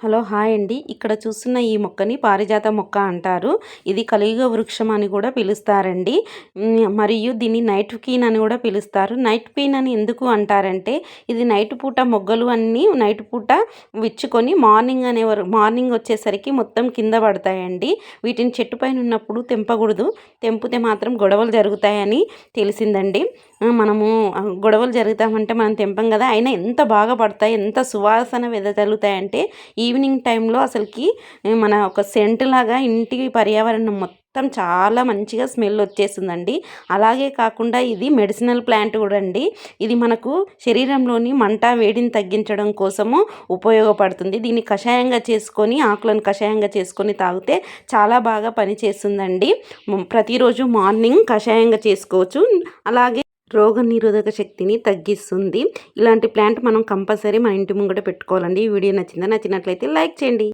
Hello hi అండి. ఇక్కడ చూస్తున్న ఈ మొక్కని పారిజాత మొక్క అంటారు. ఇది కలియుగ వృక్షం అని కూడా పిలుస్తారండి. మరియు దీన్ని నైట్ పీన్ అని కూడా పిలుస్తారు. నైట్ పీన్ అని ఎందుకు అంటారంటే ఇది నైట్ పూట మొగ్గలు అన్నీ నైట్ పూట విచ్చుకొని మార్నింగ్ అనే మార్నింగ్ వచ్చేసరికి మొత్తం కింద పడతాయండి. వీటిని చెట్టు పైన ఉన్నప్పుడు తెంపకూడదు. తెంపితే మాత్రం గొడవలు జరుగుతాయని తెలిసిందండి. మనము గొడవలు జరుగుతామంటే మనం తెంపం కదా. అయినా ఎంత బాగా పడతాయి ఎంత సువాసన వెదజల్లుతాయంటే ఈవినింగ్ టైంలో అసలుకి మన ఒక సెంట్ లాగా ఇంటి పర్యావరణం మొత్తం చాలా మంచిగా స్మెల్ వచ్చేసిందండి అలాగే కాకుండా ఇది మెడిసినల్ ప్లాంట్ కూడా అండి. ఇది మనకు శరీరంలోని మంట వేడిని తగ్గించడం కోసము ఉపయోగపడుతుంది. దీన్ని కషాయంగా చేసుకొని ఆకులను కషాయంగా చేసుకొని తాగితే చాలా బాగా పనిచేస్తుందండి. ప్రతిరోజు మార్నింగ్ కషాయంగా చేసుకోవచ్చు. అలాగే రోగ నిరోధక శక్తిని తగ్గిస్తుంది. ఇలాంటి ప్లాంట్ మనం కంపల్సరీ మన ఇంటి ముంగట పెట్టుకోవాలండి. ఈ వీడియో నచ్చిందా? నచ్చినట్లయితే లైక్ చేయండి.